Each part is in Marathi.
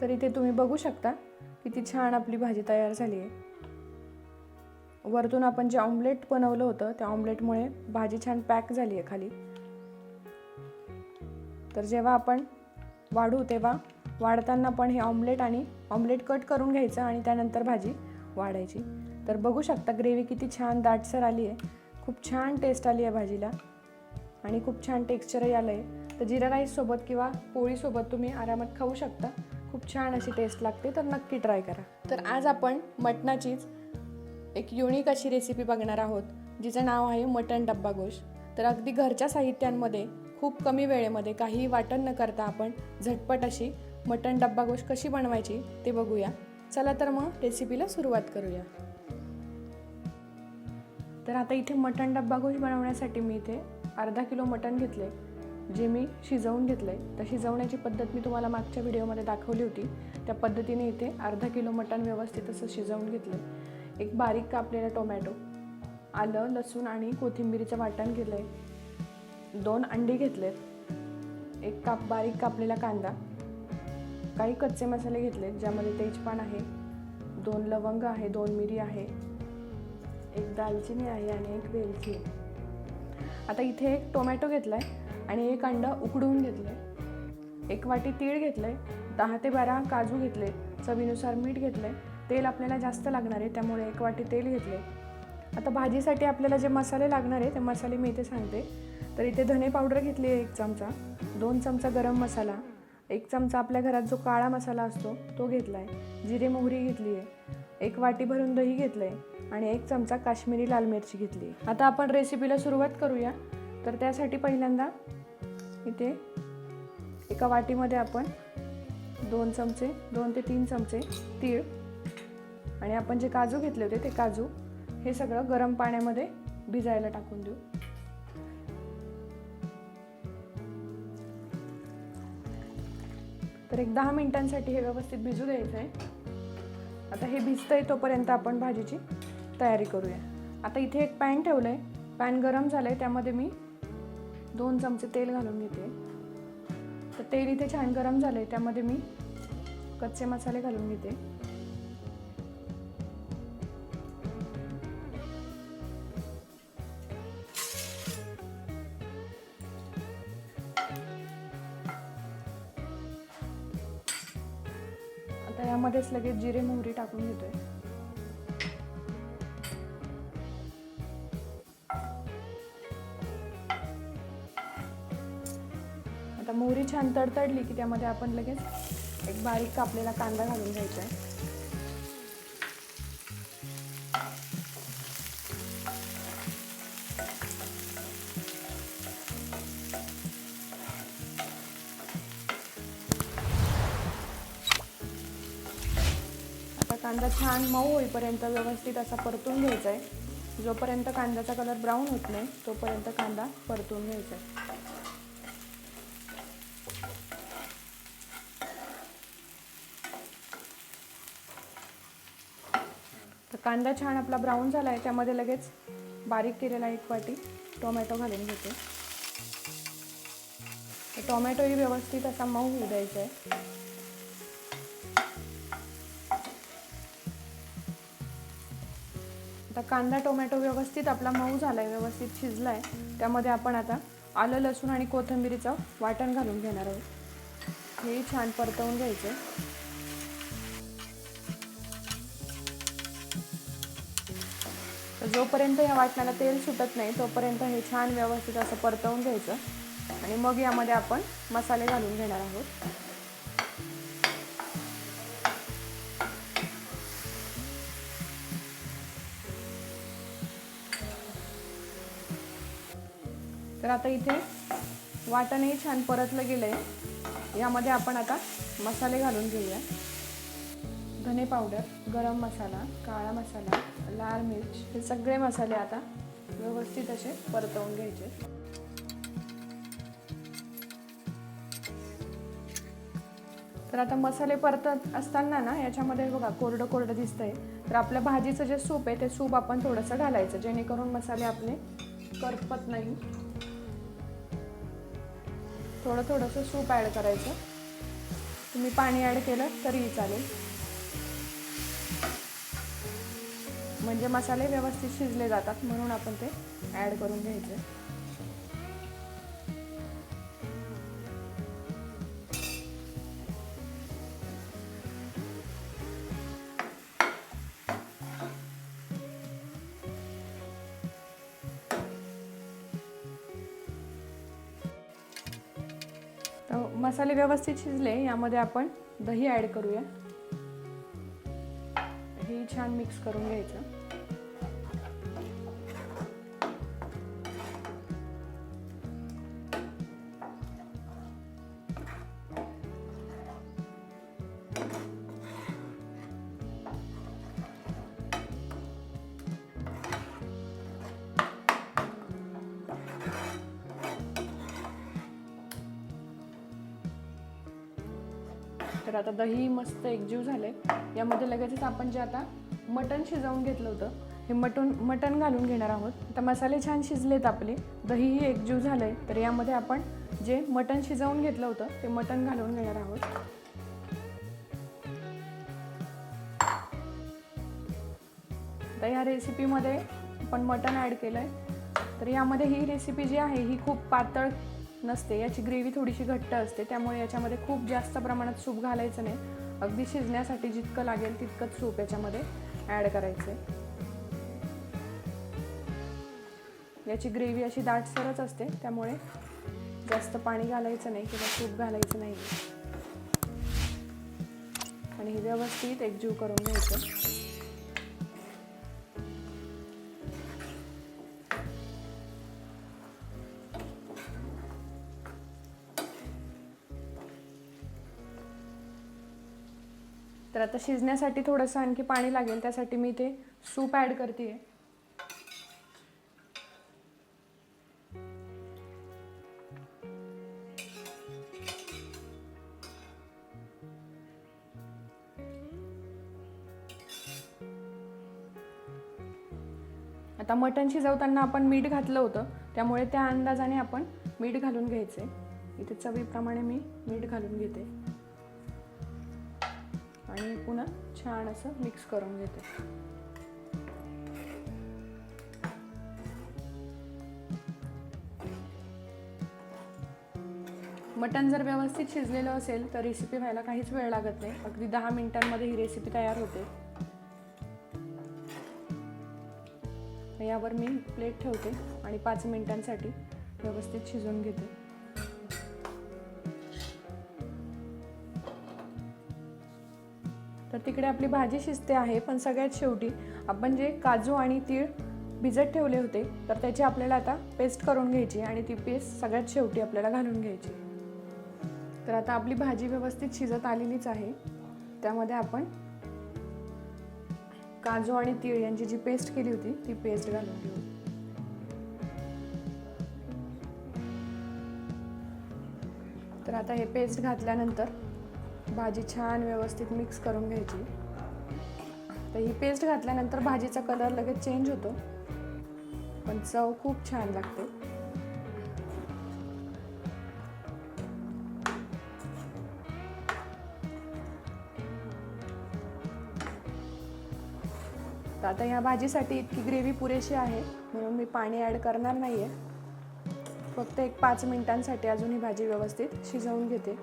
तर इथे तुम्ही बघू शकता. किती छान आपली भाजी तयार झाली आहे. वरतून आपण जे ऑमलेट बनवलं होतं त्या ऑमलेटमुळे भाजी छान पॅक झाली आहे खाली. तर जेव्हा आपण वाढू तेव्हा वाढताना पण हे ऑमलेट आणि ऑमलेट कट करून घ्यायचं आणि त्यानंतर भाजी वाढायची. तर बघू शकता ग्रेव्ही किती छान दाटसर आली आहे. खूप छान टेस्ट आली आहे भाजीला. आणि खूप छान टेक्स्चरही आलं आहे तर जिरा राईससोबत किंवा पोळीसोबत तुम्ही आरामात खाऊ शकता. खूप छान अशी टेस्ट लागते तर नक्की ट्राय करा. तर आज आपण मटणाचीच एक युनिक अशी रेसिपी बघणार आहोत जिचं नाव आहे मटण डब्बा गोश. तर अगदी घरच्या साहित्यांमध्ये खूप कमी वेळेमध्ये काही वाटण न करता आपण झटपट अशी मटण डब्बा गोश कशी बनवायची ते बघूया. चला तर मग रेसिपीला सुरुवात करूया. तर आता इथे मटण डब्बा गोश बनवण्यासाठी मी इथे अर्धा किलो मटण घेतले जे मी शिजवून घेतलं आहे तर शिजवण्याची पद्धत मी तुम्हाला मागच्या व्हिडिओमध्ये दाखवली होती. त्या पद्धतीने इथे अर्धा किलो मटण व्यवस्थित असं शिजवून घेतलं एक बारीक कापलेला टोमॅटो आलं लसूण आणि कोथिंबिरीचं वाटण घेतलं आहे दोन अंडी घेतलेत. एक काप बारीक कापलेला कांदा. काही कच्चे मसाले घेतलेत ज्यामध्ये तेजपान आहे दोन लवंग आहे दोन मिरी आहे एक दालचिनी आहे आणि एक वेलची आहे. आता इथे एक टोमॅटो घेतला आहे आणि एक अंडं उकडून घेतलं आहे एक वाटी तीळ घेतलं आहे दहा ते बारा काजू घेतले चवीनुसार मीठ घेतलं आहे तेल आपल्याला जास्त लागणार आहे त्यामुळे एक वाटी तेल घेतले आता भाजीसाठी आपल्याला जे मसाले लागणार आहे ते मसाले मी इथे सांगते. तर इथे धने पावडर घेतली आहे एक चमचा दोन चमचा गरम मसाला एक चमचा आपल्या घरात जो काळा मसाला असतो तो घेतला आहे जिरे मोहरी घेतली आहे एक वाटी भरून दही घेतलं आहे आणि एक चमचा काश्मीरी लाल मिरची घेतली आहे. आता आपण रेसिपीला सुरुवात करूया. तर त्यासाठी पहिल्यांदा इथे एका वाटीमध्ये आपण दोन चमचे दोन ते तीन चमचे तीळ आणि आपण जे काजू घेतले होते ते काजू हे सगळं गरम पाण्यामध्ये भिजायला टाकून देऊ. तर एक दहा मिनिटांसाठी हे व्यवस्थित भिजू द्यायचं आहे. आता हे भिजतंय तोपर्यंत आपण भाजीची तयारी करूया. आता इथे एक पॅन ठेवलं आहे पॅन गरम झालं आहे त्यामध्ये मी दोन चमचे तेल घालून घेते. तर तेल इथे छान गरम झालं आहे त्यामध्ये मी कच्चे मसाले घालून घेते. आता यामध्येच लगेच जिरे मोहरी टाकून घेतोय मोहरी छान तडतडली की त्यामध्ये आपण लगेच एक बारीक कापलेला कांदा घालून घ्यायचा आहे. आता कांदा छान मऊ होईपर्यंत व्यवस्थित असा परतून घ्यायचा आहे. जोपर्यंत कांद्याचा कलर ब्राऊन होत नाही तोपर्यंत कांदा परतून घ्यायचा आहे. कांदा छान आपला ब्राऊन झाला आहे त्यामध्ये लगेच बारीक केलेला एक वाटी टोमॅटो घालून घेते. टोमॅटोही व्यवस्थित असा मऊ होऊ द्यायचा आहे आता कांदा टोमॅटो व्यवस्थित आपला मऊ झाला आहे व्यवस्थित शिजला आहे त्यामध्ये आपण आता आलं लसूण आणि कोथिंबिरीचं वाटण घालून घेणार आहोत. हे छान परतवून घ्यायचं जोपर्यंत ह्या वाटणाला तेल सुटत नाही तोपर्यंत हे छान व्यवस्थित असं परतवून घ्यायचं. आणि मग यामध्ये आपण मसाले घालून घेणार आहोत. तर आता इथे वाटणही छान परतलं गेलं आहे यामध्ये आपण आता मसाले घालून घेऊया. धने पावडर गरम मसाला काळा मसाला लाल मिरच हे सगळे मसाले आता व्यवस्थित असे परतवून घ्यायचे. तर आता मसाले परतत असताना ना याच्यामध्ये बघा कोरडं कोरडं दिसतंय. तर आपल्या भाजीचं जे सूप आहे ते सूप आपण थोडंसं घालायचं जेणेकरून मसाले आपले करपत नाही. थोडं थोडंसं सूप ॲड करायचं. तुम्ही पाणी ॲड केलं तरीही चालेल. म्हणजे मसाले व्यवस्थित शिजले जातात म्हणून आपण ते ॲड करून घ्यायचे. मसाले व्यवस्थित शिजले यामध्ये आपण दही ॲड करूया. हे छान मिक्स करून घ्यायचं. तर आता दही मस्त एकजीव झाले यामध्ये लगेचच आपण जे आता मटण शिजवून घेतलं होतं हे मटण मटण घालून घेणार आहोत. आता मसाले छान शिजलेत आपले दहीही एकजीव झालं आहे तर यामध्ये आपण जे मटण शिजवून घेतलं होतं ते मटण घालून घेणार आहोत. तर या रेसिपीमध्ये आपण मटण ॲड केलं आहे तर यामध्ये ही रेसिपी जी आहे ही खूप पातळ नसते. याची ग्रेव्ही थोडीशी घट्ट असते. त्यामुळे याच्यामध्ये खूप जास्त प्रमाणात सूप घालायचं नाही. अगदी शिजण्यासाठी जितकं लागेल तितकंच सूप याच्यामध्ये ॲड करायचं आहे याची ग्रेव्ही अशी दाटसरच असते. त्यामुळे जास्त पाणी घालायचं नाही किंवा सूप घालायचं नाही. आणि हे व्यवस्थित एकजीव करून घ्यायचं. तर आता शिजण्यासाठी थोडंसं आणखी पाणी लागेल त्यासाठी मी ते सूप ॲड करते आता मटण शिजवताना आपण मीठ घातलं होतं त्यामुळे त्या अंदाजाने आपण मीठ घालून घ्यायचे इथे चवीप्रमाणे मी मीठ घालून घेते. आणि पुन्हा छान असं मिक्स करून घेते. मटण जर व्यवस्थित शिजलेलं असेल तर रेसिपी व्हायला काहीच वेळ लागत नाही. अगदी दहा मिनिटांमध्ये ही रेसिपी तयार होते. यावर मी प्लेट ठेवते आणि पाच मिनिटांसाठी व्यवस्थित शिजवून घेते. तर तिकडे आपली भाजी शिजते आहे पण सगळ्यात शेवटी आपण जे काजू आणि तीळ भिजत ठेवले होते तर त्याची आपल्याला आता पेस्ट करून घ्यायची आणि ती पेस्ट सगळ्यात शेवटी आपल्याला घालून घ्यायची. तर आता आपली भाजी व्यवस्थित शिजत आलेलीच आहे. त्यामध्ये आपण काजू आणि तीळ यांची जी पेस्ट केली होती ती पेस्ट घालून घेऊ. तर आता हे पेस्ट घातल्यानंतर भाजी छान व्यवस्थित मिक्स करून घ्यायची. तर ही पेस्ट घातल्यानंतर भाजीचा कलर लगेच चेंज होतो. पण चव खूप छान लागते. तर आता ह्या भाजीसाठी इतकी ग्रेव्ही पुरेशी आहे म्हणून मी पाणी ॲड करणार नाही आहे फक्त एक पाच मिनिटांसाठी अजून ही भाजी व्यवस्थित शिजवून घेते.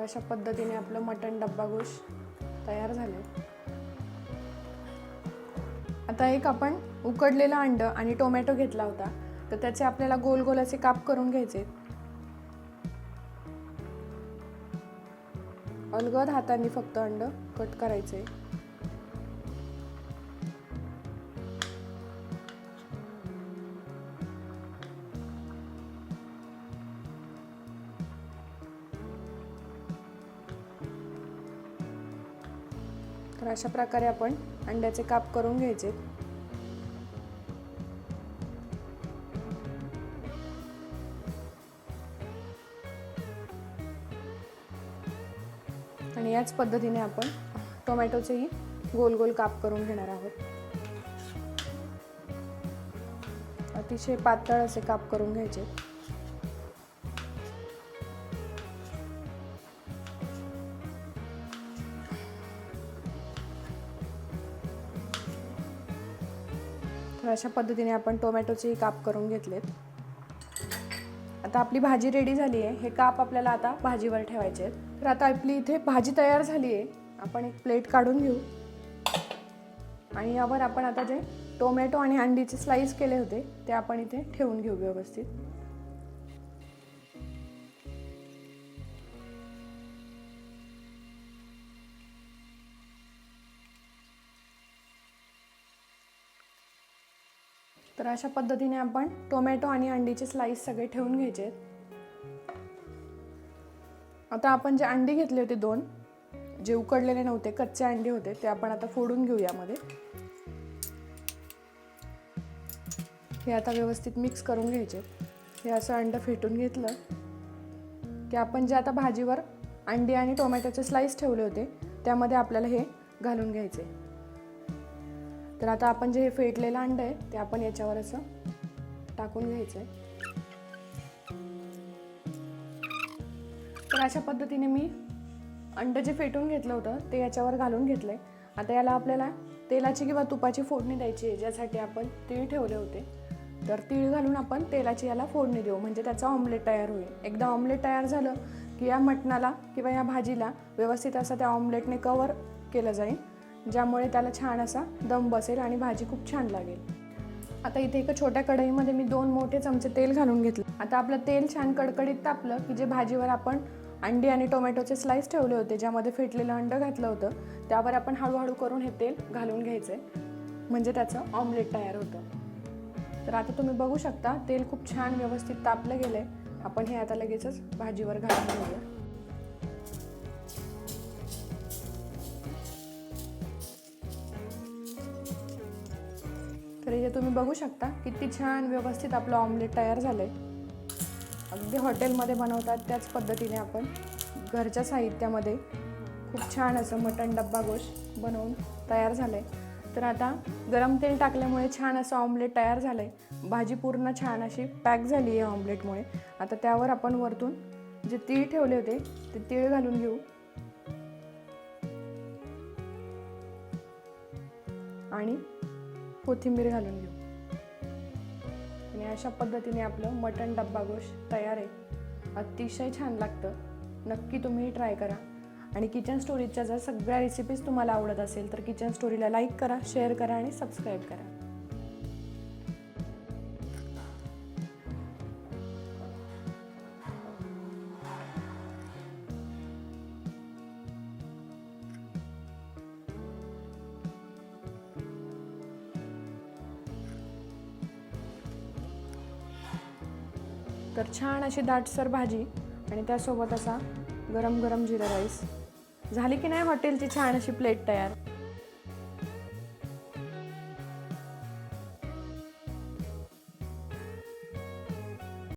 तर अशा पद्धतीने आपलं मटण डब्बा गोश तयार झालं. आता एक आपण उकडलेलं अंड आणि टोमॅटो घेतला होता. तर त्याचे आपल्याला गोल गोल असे काप करून घ्यायचे. अलगद हाताने फक्त अंड कट करायचे. अशा प्रकारे आपण अंड्याचे काप करून घ्यायचे. आणि याच पद्धतीने आपण टोमॅटोचेही गोल गोल काप करून घेणार आहोत. अतिशय पातळ असे काप करून घ्यायचे. तर अशा पद्धतीने आपण टोमॅटोचेही काप करून घेतलेत. आता आपली भाजी रेडी झाली आहे हे काप आपल्याला आता भाजीवर ठेवायचे आहेत. तर आता आपली इथे भाजी तयार झाली आहे आपण एक प्लेट काढून घेऊ. आणि यावर आपण आता जे टोमॅटो आणि अंडीचे स्लाईस केले होते ते आपण इथे ठेवून घेऊ व्यवस्थित. तर अशा पद्धतीने आपण टोमॅटो आणि अंडीचे स्लाईस सगळे ठेवून घ्यायचे आहेत. आता आपण जे अंडी घेतले होते दोन जे उकडलेले नव्हते कच्चे अंडी होते ते आपण आता फोडून घेऊ यामध्ये. हे आता व्यवस्थित मिक्स करून घ्यायचे हे असं अंडं फेटून घेतलं की आपण जे आता भाजीवर अंडी आणि टोमॅटोचे स्लाईस ठेवले होते त्यामध्ये आपल्याला हे घालून घ्यायचे. तर आता आपण जे हे फेटलेलं अंड आहे ते आपण याच्यावर असं टाकून घ्यायचं आहे तर अशा पद्धतीने मी अंड जे फेटून घेतलं होतं ते याच्यावर घालून घेतलं आहे आता याला आपल्याला तेलाची किंवा तुपाची फोडणी द्यायची आहे ज्यासाठी आपण तीळ ठेवले होते. तर तीळ घालून आपण तेलाची याला फोडणी देऊ म्हणजे त्याचा ऑमलेट तयार होईल. एकदा ऑमलेट तयार झालं की या मटणाला किंवा या भाजीला व्यवस्थित असं त्या ऑमलेटने कवर केलं जाईल. ज्यामुळे त्याला छान असा दम बसेल आणि भाजी खूप छान लागेल. आता इथे एका छोट्या कढईमध्ये मी दोन मोठे चमचे तेल घालून घेतलं. आता आपलं तेल छान कडकडीत तापलं की जे भाजीवर आपण अंडी आणि टोमॅटोचे स्लाइस ठेवले होते ज्यामध्ये फेटलेलं अंड घातलं होतं त्यावर आपण हळूहळू करून हे तेल घालून घ्यायचं आहे म्हणजे त्याचं ऑमलेट तयार होतं. तर आता तुम्ही बघू शकता तेल खूप छान व्यवस्थित तापलं गेलं आहे आपण हे आता लगेचच भाजीवर घालून घेऊया. तर इथे तुम्ही बघू शकता किती छान व्यवस्थित आपलं ऑमलेट तयार झालं आहे अगदी हॉटेलमध्ये बनवतात त्याच पद्धतीने आपण घरच्या साहित्यामध्ये. खूप छान असं मटण डब्बा गोश बनवून तयार झालं आहे तर आता गरम तेल टाकल्यामुळे छान असं ऑमलेट तयार झालं आहे भाजी पूर्ण छान अशी पॅक झाली आहे ऑमलेटमुळे आता त्यावर आपण वरतून जे तीळ ठेवले होते ते तीळ घालून घेऊ. आणि कोथिंबीर घालून घेऊ. आणि अशा पद्धतीने आपलं मटण डब्बा गोश तयार आहे. अतिशय छान लागतं. नक्की तुम्ही ट्राय करा. आणि किचन स्टोरीजच्या जर सगळ्या रेसिपीज तुम्हाला आवडत असेल तर किचन स्टोरीला लाईक करा शेअर करा आणि सबस्क्राईब करा. तर छान अशी दाटसर भाजी आणि त्यासोबत असा गरम गरम जिरा राईस. झाली की नाही हॉटेलची छान अशी प्लेट तयार?